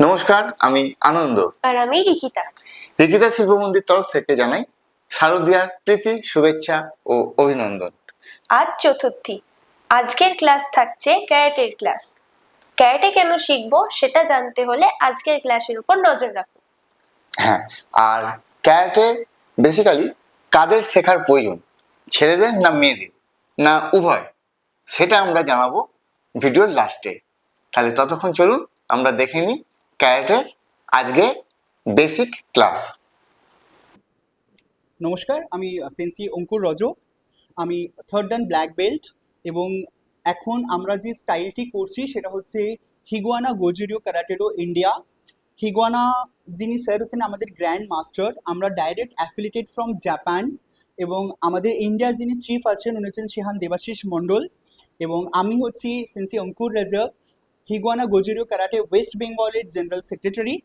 নমস্কার আমি আনন্দ। আর আমি রিকিতা। রিকিতা শিল্প মন্দির তরফ থেকে জানাই শারদীয়ার প্রীতি শুভেচ্ছা ও অভিনন্দন। আজ চতুর্থী। আজকের ক্লাস থাকছে ক্যারেটের ক্লাস। ক্যারেটে কেন শিখব সেটা জানতে হলে আজকের ক্লাসের উপর নজর রাখুন। হ্যাঁ আর ক্যারেটে বেসিক্যালি কাদের শেখার প্রয়োজন? ছেলেদের না মেয়েদের? না উভয়? সেটা আমরা জানাব ভিডিওর লাস্টে তাহলে ততক্ষণ চলুন আমরা দেখে নিই ক্যারাটের আজকে বেসিক ক্লাস নমস্কার, আমি সেন্সি অঙ্কুর রজ। আমি থার্ড ডান ব্ল্যাক বেল্ট এবং এখন আমরা যে স্টাইলটি করছি সেটা হচ্ছে হিগুয়ানা গোজুরিও ক্যারাটেডো ইন্ডিয়া হিগুয়ানা যিনি স্যার হচ্ছেন আমাদের গ্র্যান্ড মাস্টার আমরা ডাইরেক্ট অ্যাফিলিটেড ফ্রম জাপান এবং আমাদের ইন্ডিয়ার যিনি চিফ আছেন, উনি হচ্ছেন শিহান দেবাশিস মণ্ডল এবং আমি হচ্ছি sensei Ankur Raja. Higaonna Gojuryu karate West বেঙ্গলের জেনারেল সেক্রেটারি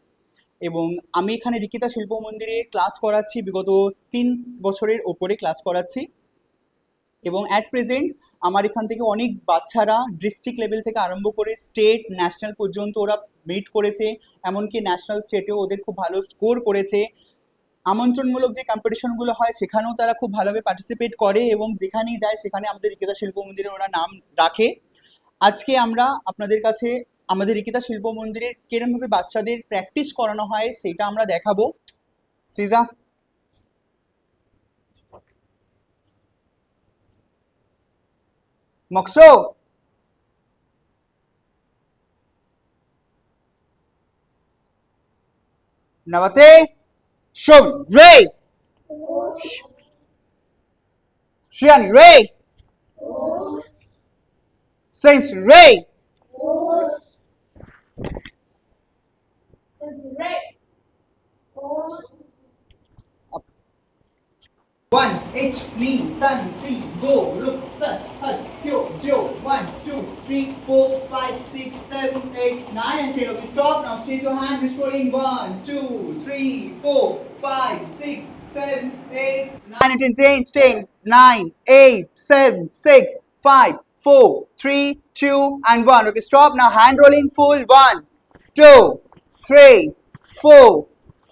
এবং আমি এখানে রিকিতা শিল্প মন্দিরে ক্লাস করাচ্ছি। বিগত তিন বছরের ওপরে ক্লাস করাচ্ছি। এবং অ্যাট প্রেজেন্ট আমার এখান থেকে অনেক বাচ্চারা ডিস্ট্রিক্ট লেভেল থেকে আরম্ভ করে স্টেট ন্যাশনাল পর্যন্ত ওরা মিট করেছে। এমনকি ন্যাশনাল স্টেটেও ওদের খুব ভালো স্কোর করেছে। আমন্ত্রণমূলক যে কম্পিটিশনগুলো হয়, সেখানেও তারা খুব ভালোভাবে পার্টিসিপেট করে এবং যেখানেই যায়, সেখানে আমাদের রিকিতা শিল্প মন্দিরে ওরা নাম রাখে। আজকে আমরা আপনাদের কাছে আমাদের রিকিতা শিল্প মন্দিরের কিরমভাবে বাচ্চাদের প্র্যাকটিস করানো হয় সেটা আমরা দেখাবো। সিজা। মকসো। নবতে, শোন, রে। শিয়ানি, রে। Since Ray. Since Ray. One, H, Lee, Sun, C, Go, Look, Sun, Hun, Kyo, Joe. One, two, three, four, five, six, seven, eight, nine, and ten. Okay, stop now. Stretch your hand, restoring. One, two, three, four, five, six, seven, eight, nine, and ten. Change, ten, nine, eight, seven, six, five, four, three, two, and one. Okay, stop now. Hand rolling full. One, two, three, four,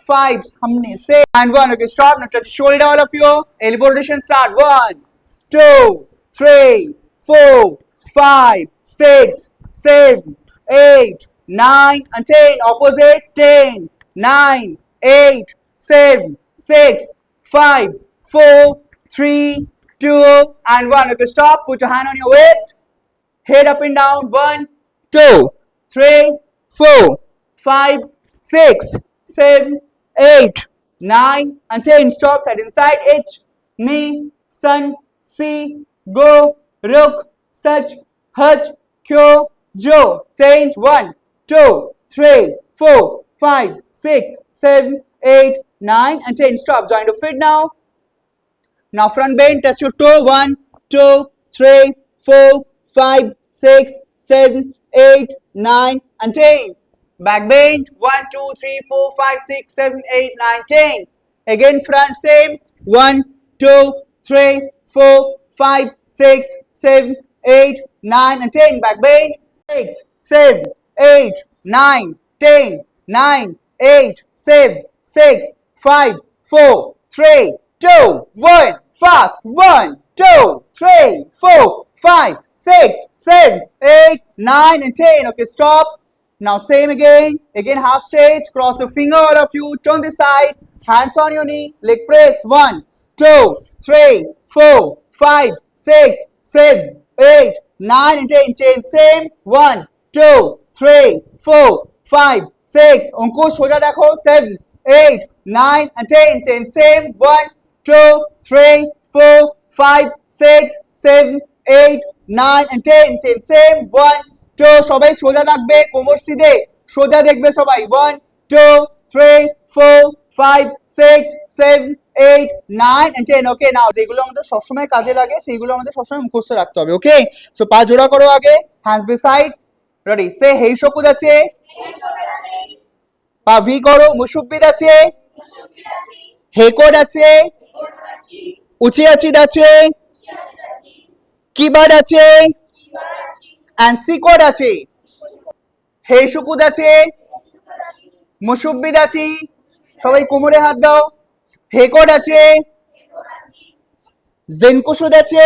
five. हमने Say and one. Okay, stop now. Touch shoulder, all of you. Elbow rotation start. One, two, three, four, five, six, seven, eight, nine, and ten. Opposite ten, nine, eight, seven, six, five, four, three, two, and one. Okay, stop. Put your hand on your waist. Head up and down. One, two, three, four, five, six, seven, eight, nine, and ten. Stop. Side inside. H. Me. Sun. See. Go. Rook. Such. Hutch. Kyo. Jo. Change. One, two, three, four, five, six, seven, eight, nine, and ten. Stop. Join to fit now. Now front bend, touch your toe. One, two, three, four, five, six, seven, eight, nine, and ten. Back bend. One, two, three, four, five, six, seven, eight, nine, ten. Again front same. One, two, three, four, five, six, seven, eight, nine, and ten. Back bend. Six, seven, eight, nine, ten, nine, eight, seven, six, five, four, three, two, one fast. One, two, three, four, five, six, seven, eight, nine, and ten. Okay, stop. Now same again. Again half stretch. Cross the finger of you. Turn the side. Hands on your knee. Leg press. One, two, three, four, five, six, seven, eight, nine, and ten. Chain same. One, two, three, four, five, six. अंकुश हो जा देखो. Seven, eight, nine, and ten. Chain same. One, two, three, four, five, six, seven, eight, nine, and ten. Chain same. One, two. সবাই সোজা থাকবে কোমর সিধে সোজা দেখবে সবাই। One two three four five six seven eight nine and ten okay now যেগুলো আমাদের সবসময় কাজে লাগে সেইগুলো আমাদের সবসময় মুখস্থ রাখতে হবে ওকে সো পা জোড়া করো আগে hands beside ready say hey শকুদ আছে পা ভি করো মুশুব্বিদ আছে হেকোড আছে উচিয়াচিদ আছে কিবাড আছে? অ্যান্ড সিকোড আছে। হেই শুকুদ আছে। মুসুব্বিদ আছি। সবাই কোমরে হাত দাও। হেকট আছে। জেনকুসুদ আছে।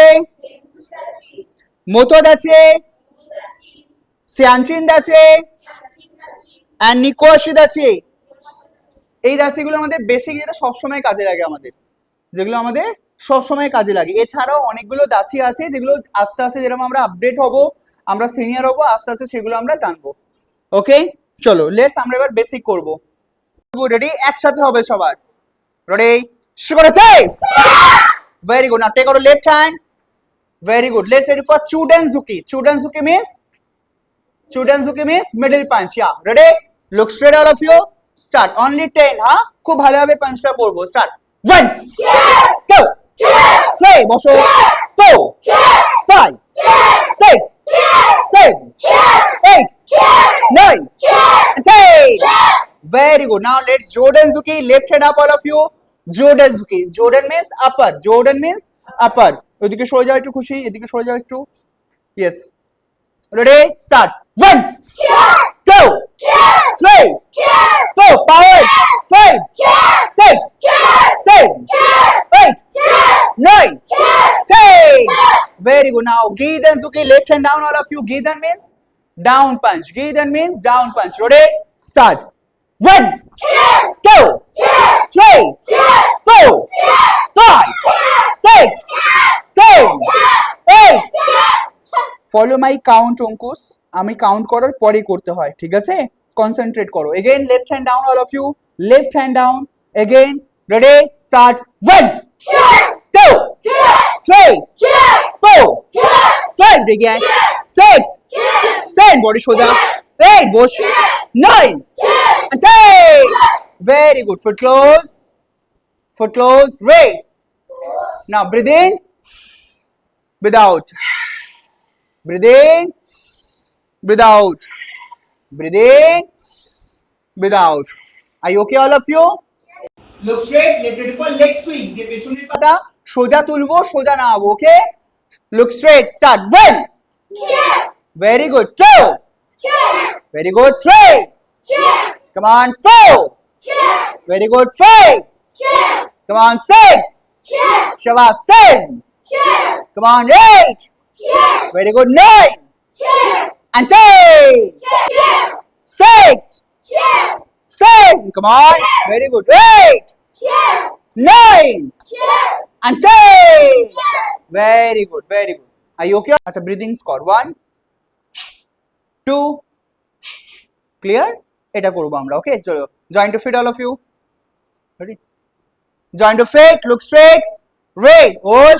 মোতদ আছে। সিয়ানচিন্দ আছে। অ্যান্ড নিকোয়াশিদ আছে। এই রাশিগুলো আমাদের বেসিক যেটা সবসময় কাজে লাগে আমাদের। যেগুলো আমাদের সবসময় কাজে লাগে। এছাড়াও অনেকগুলো দাছি আছে যেগুলো আস্তে আস্তে যেরকম আমরা আপডেট হব, আমরা সিনিয়র হব, আস্তে আস্তে সেগুলো আমরা জানব। ওকে চলো লেটস আমরা এবার বেসিক করব। রেডি একসাথে হবে সবার। রেডি শুরু করেছে very good now take out left hand very good let's ready for চুডেনজুকি চুডেনজুকি means চুডেনজুকি means middle punch yeah ready look straight all of you start only 10 হ্যাঁ খুব ভালোভাবে পাঞ্চটা করব। স্টার্ট 1 2 3 বসো 4 5 6 7 8 9 10 Very good. Now let's Jordan Zuki. Left head up, all of you. Jordan Zuki. Jordan means upper. Jordan means upper. ওইদিকে সরে যাও একটু খুশি এদিকে সরে যাও একটু yes ready start one two very good. Now, Gidan Suki, left hand down, all of you. Gidan means down punch. Gidan means down punch. Ready? Start. One, yeah. two, yeah. three, yeah. four, yeah. five, yeah. six, yeah. seven, yeah. eight. Follow my count Ankush আমি count করার পরে করতে হয় ঠিক আছে concentrate করো again left hand down all of you left hand down again ready start one two three four five again six seven body সোজা eight boss nine and ten very good foot close foot close right now breathe in breathe out breathe in breathe out breathe in breathe out are you okay all of you look straight get ready for leg swing যে পেছনের পাটা সোজা তুলবো সোজা নামাবো okay look straight start. One. Very good. Two. Very good. Three. Come on four. Very good. Five. Come on six. Shabbat seven. Come on eight. Very good. Nine. And ten. Six. Seven. Come on. Very good. Eight. Nine and ten very good very good are you okay আচ্ছা breathing score one two clear এটা করব আমরা okay চলো joint two feet all of you ready joint two feet look straight রে ওশ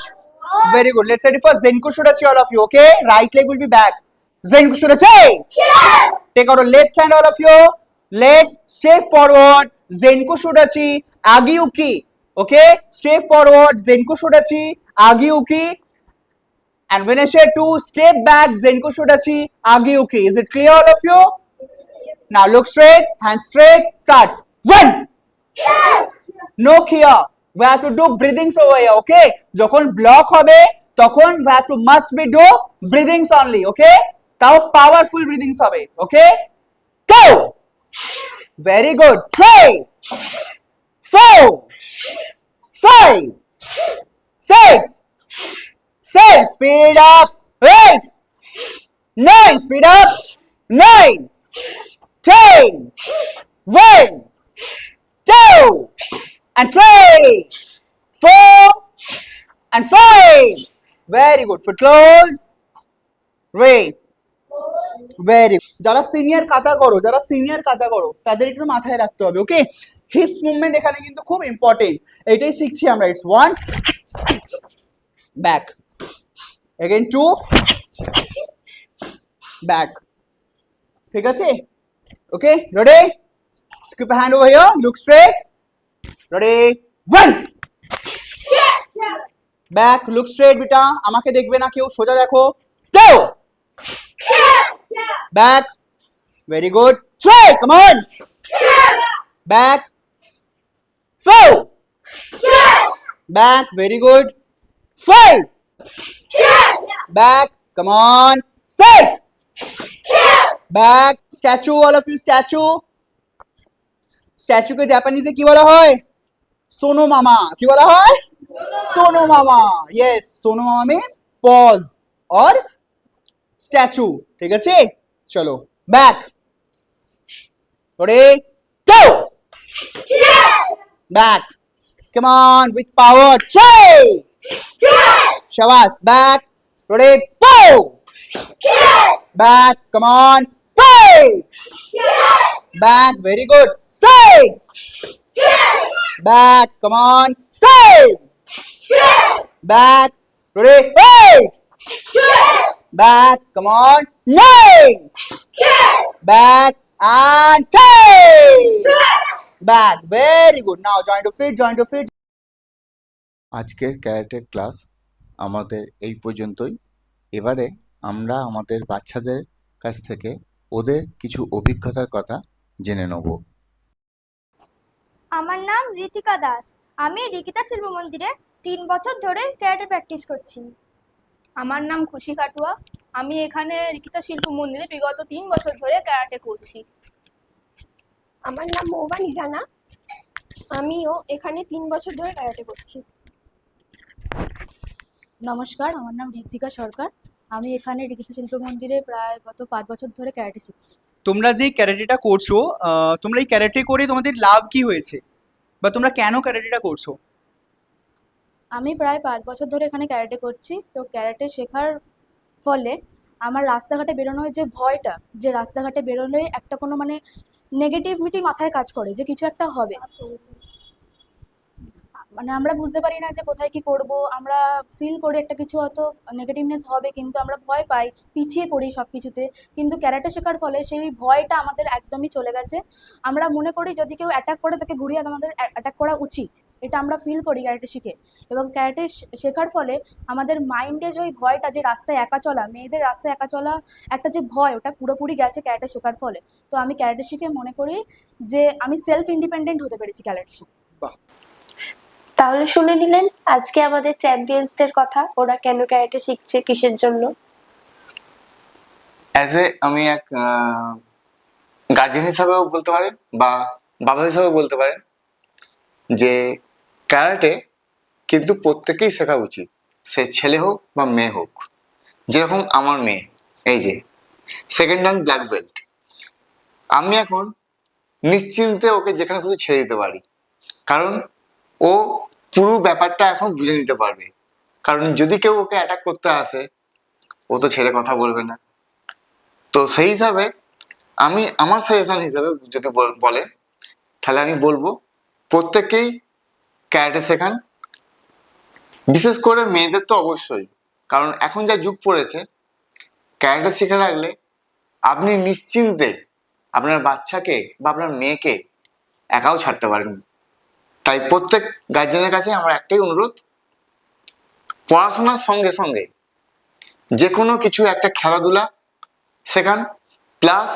very good let's ready for zenku shudachi all of you okay right leg will be back zenku shudachi take out a left hand all of you left step forward zenku shudachi agiuki okay step forward zenku shudachi agiuki and when i say to step back zenku shudachi agiuki is it clear all of you now look straight hand straight start one no here we have to do breathings over here okay যখন block হবে তখন we have to must be do breathings only okay তাও powerful ব্রিদিংস হবে okay go very good three four five. Six. Seven. Speed up. Eight. Nine. Speed up. Nine. Ten. One. Two. And three, four, and five. Very good. Foot close. Ray. Very যারা senior কাতা করো যারা senior কাতা করো তাদের একটু মাথায় রাখতে হবে ওকে হিপস মুভমেন্ট এখানে কিন্তু খুব ইম্পর্টেন্ট এটাই শিখছি আমরা it's one back again to back ঠিক আছে? Okay ready skip hand over here look straight ready one back look straight বেটা আমাকে দেখবে না কেউ সোজা দেখো। two back very good three come on back four back very good five back come on six back statue all of you statue স্ট্যাচুকে জাপানিজে কি বলা হয় সোনো মামা কি বলা হয় সোনো মামা ইয়েস সোনো মামা মিন্স পজ অর স্ট্যাচু ঠিক আছে चलो बैक थोड़े go! Back. Come on with power. Say shavas back. Today go! Back. Come on. Five! Back. Very good. Six! Back. Come on. Seven back. Today Back. Come on. Nine. Back and ten. Back. Very good. Now join to feet. Join to feet. আজকের ক্যারেটে class আমাদের এই পর্যন্তই এবারে আমরা আমাদের বাচ্চাদের কাছ থেকে ওদের কিছু অভিজ্ঞতার কথা জেনে নেব আমার নাম ঋতিকা দাস আমি রিকিতা শিল্প মন্দিরে তিন বছর ধরে ক্যারাটে প্র্যাকটিস করছি আমার নাম খুশি কাটুয়া। আমি এখানে রিকিতা শিল্প মন্দিরে বিগত তিন বছর ধরে ক্যারাটে করছি। আমার নাম মৌবানি জানা আমিও এখানে তিন বছর ধরে ক্যারাটে করছি। নমস্কার আমার নাম ঋতিকা সরকার। আমি এখানে রিকিতা শিল্প মন্দিরে প্রায় গত পাঁচ বছর ধরে ক্যারাটে শিখছি। তোমরা যে ক্যারাটেটা করছ তোমরা এই ক্যারাটে করে তোমাদের লাভ কি হয়েছে? বা তোমরা কেন ক্যারাটেটা করছ? আমি প্রায় পাঁচ বছর ধরে এখানে ক্যারাটে করছি। তো ক্যারাটে শেখার ফলে আমার রাস্তাঘাটে বেরোনোর যে ভয়টা, যে রাস্তাঘাটে বেরোলে একটা কোনো মানে নেগেটিভিটি মাথায় কাজ করে যে কিছু একটা হবে। মানে আমরা বুঝতে পারি না যে কোথায় কি করব। আমরা ফিল করি একটা কিছু হয়তো নেগেটিভনেস হবে, কিন্তু আমরা ভয় পাই, পিছিয়ে পড়ি সব কিছুতে কিন্তু ক্যারাটে শেখার ফলে সেই ভয়টা আমাদের একদমই চলে গেছে। আমরা মনে করি যদি কেউ অ্যাটাক করে, তাকে ঘুরিয়ে আমাদের অ্যাটাক করা উচিত। এটা আমরা ফিল করি ক্যারাটে শিখে। এবং ক্যারাটে শেখার ফলে আমাদের মাইন্ডে যে ওই ভয়টা যে রাস্তায় একা চলা, মেয়েদের রাস্তায় একা চলা একটা যে ভয়, ওটা পুরোপুরি গেছে ক্যারাটে শেখার ফলে। তো আমি ক্যারাটে শিখে মনে করি যে আমি সেলফ ইন্ডিপেন্ডেন্ট হতে পেরেছি ক্যারাটে শিখে। তাহলে শুনে নিলেন আজকে আমাদের চ্যাম্পিয়ন্সদের কথা, ওরা কেন ক্যারেটে শিখছে কিসের জন্য? অ্যাজ এ আমি এক গার্জেন হিসাবেও বলতে পারেন বা বাবা হিসাবেও বলতে পারেন যে ক্যারাটে কিন্তু প্রত্যেকেই শেখা উচিত, সে ছেলে হোক বা মেয়ে হোক। যেরকম আমার মেয়ে, এই যে সেকেন্ড হ্যান্ড ব্ল্যাক বেল্ট আমি এখন নিশ্চিন্তে ওকে যেখানে খুশি ছেড়ে দিতে পারি। কারণ ও পুরো ব্যাপারটা এখন বুঝে নিতে পারবে। কারণ যদি কেউ ওকে অ্যাটাক করতে আসে ও তো ছেড়ে কথা বলবে না। তো সেই হিসাবে আমি আমার সাজেশন হিসাবে যদি বল- বলেন তাহলে আমি বলব প্রত্যেকেই ক্যারাটে শেখান। বিশেষ করে মেয়েদের তো অবশ্যই। কারণ এখন যা যুগ পড়েছে ক্যারাটে শিখে রাখলে আপনি নিশ্চিন্তে আপনার বাচ্চাকে বা আপনার মেয়েকে একাও ছাড়তে পারেন তাই প্রত্যেক গার্জেনের কাছে আমার একটাই অনুরোধ, পড়াশোনার সঙ্গে সঙ্গে যে কোনো কিছু একটা খেলাধুলা শেখান প্লাস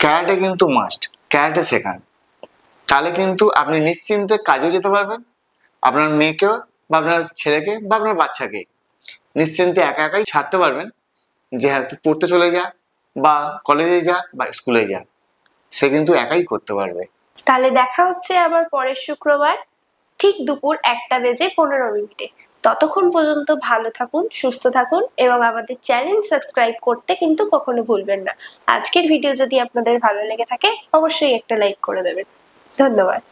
ক্যারাটে কিন্তু মাস্ট ক্যারাটে শেখান। তাহলে কিন্তু আপনি নিশ্চিন্তে কাজেও যেতে পারবেন, আপনার মেয়েকেও বা আপনার ছেলেকে বা আপনার বাচ্চাকে নিশ্চিন্তে একা একাই ছাড়তে পারবেন যে হ্যাঁ পড়তে চলে যা বা কলেজে যা বা স্কুলে যা, সে কিন্তু একাই করতে পারবে। তাহলে দেখা হচ্ছে আবার পরের শুক্রবার, ঠিক দুপুর একটা বেজে পনেরো মিনিটে। ততক্ষণ পর্যন্ত ভালো থাকুন, সুস্থ থাকুন এবং আমাদের চ্যানেল সাবস্ক্রাইব করতে কিন্তু কখনো ভুলবেন না। আজকের ভিডিও যদি আপনাদের ভালো লেগে থাকে, অবশ্যই একটা লাইক করে দেবেন। ধন্যবাদ।